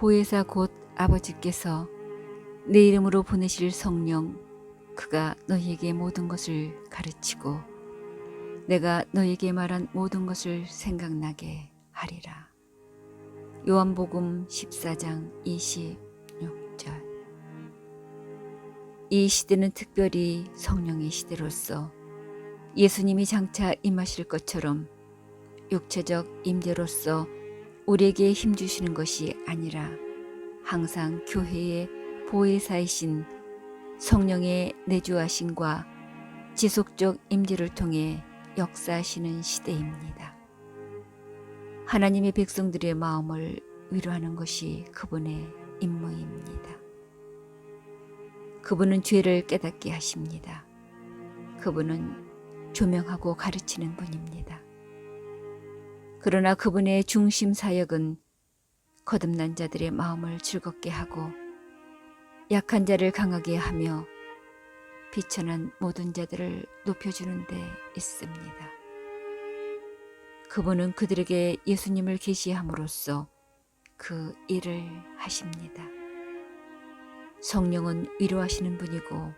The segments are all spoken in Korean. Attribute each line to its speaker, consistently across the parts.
Speaker 1: 보혜사 곧 아버지께서 내 이름으로 보내실 성령 그가 너희에게 모든 것을 가르치고 내가 너희에게 말한 모든 것을 생각나게 하리라. 요한복음 14장 26절 이 시대는 특별히 성령의 시대로서 예수님이 장차 임하실 것처럼 육체적 임재로서 우리에게 힘 주시는 것이 아니라 항상 교회의 보혜사이신 성령의 내주하심과 지속적 임재를 통해 역사하시는 시대입니다. 하나님의 백성들의 마음을 위로하는 것이 그분의 임무입니다. 그분은 죄를 깨닫게 하십니다. 그분은 조명하고 가르치는 분입니다. 그러나 그분의 중심 사역은 거듭난 자들의 마음을 즐겁게 하고 약한 자를 강하게 하며 비천한 모든 자들을 높여주는 데 있습니다. 그분은 그들에게 예수님을 계시함으로써 그 일을 하십니다. 성령은 위로하시는 분이고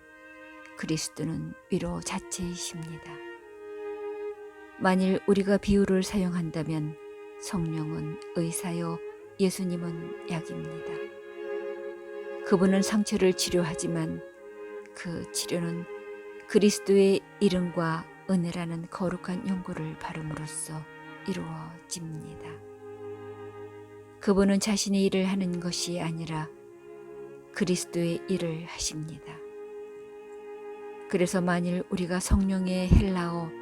Speaker 1: 그리스도는 위로 자체이십니다. 만일 우리가 비유를 사용한다면 성령은 의사요 예수님은 약입니다. 그분은 상처를 치료하지만 그 치료는 그리스도의 이름과 은혜라는 거룩한 용구를 바름으로써 이루어집니다. 그분은 자신의 일을 하는 것이 아니라 그리스도의 일을 하십니다. 그래서 만일 우리가 성령의 헬라어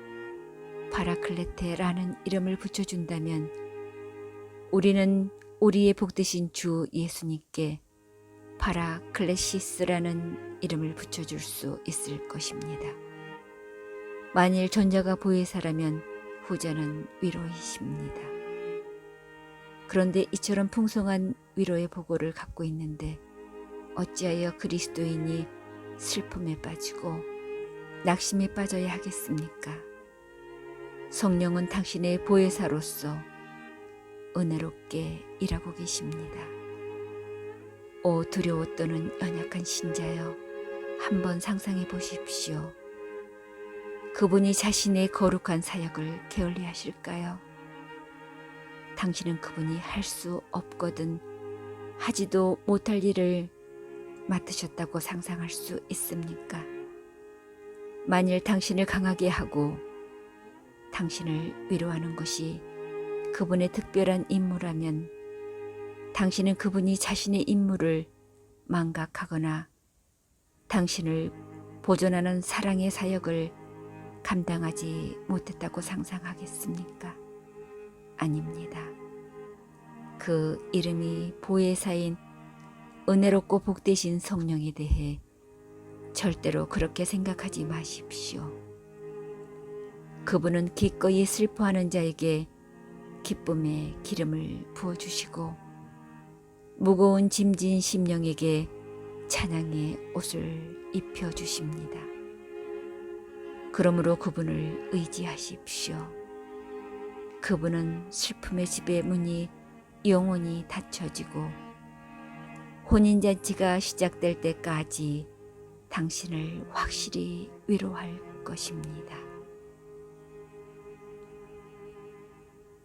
Speaker 1: 파라클레테라는 이름을 붙여준다면 우리는 우리의 복되신 주 예수님께 파라클레시스라는 이름을 붙여줄 수 있을 것입니다. 만일 전자가 보혜사라면 후자는 위로이십니다. 그런데 이처럼 풍성한 위로의 보고를 갖고 있는데 어찌하여 그리스도인이 슬픔에 빠지고 낙심에 빠져야 하겠습니까? 성령은 당신의 보혜사로서 은혜롭게 일하고 계십니다. 오 두려워 떠는 연약한 신자여 한번 상상해 보십시오. 그분이 자신의 거룩한 사역을 게을리 하실까요? 당신은 그분이 할 수 없거든 하지도 못할 일을 맡으셨다고 상상할 수 있습니까? 만일 당신을 강하게 하고 당신을 위로하는 것이 그분의 특별한 임무라면 당신은 그분이 자신의 임무를 망각하거나 당신을 보존하는 사랑의 사역을 감당하지 못했다고 상상하겠습니까? 아닙니다. 그 이름이 보혜사인 은혜롭고 복되신 성령에 대해 절대로 그렇게 생각하지 마십시오. 그분은 기꺼이 슬퍼하는 자에게 기쁨의 기름을 부어주시고 무거운 짐진 심령에게 찬양의 옷을 입혀주십니다. 그러므로 그분을 의지하십시오. 그분은 슬픔의 집의 문이 영원히 닫혀지고 혼인잔치가 시작될 때까지 당신을 확실히 위로할 것입니다.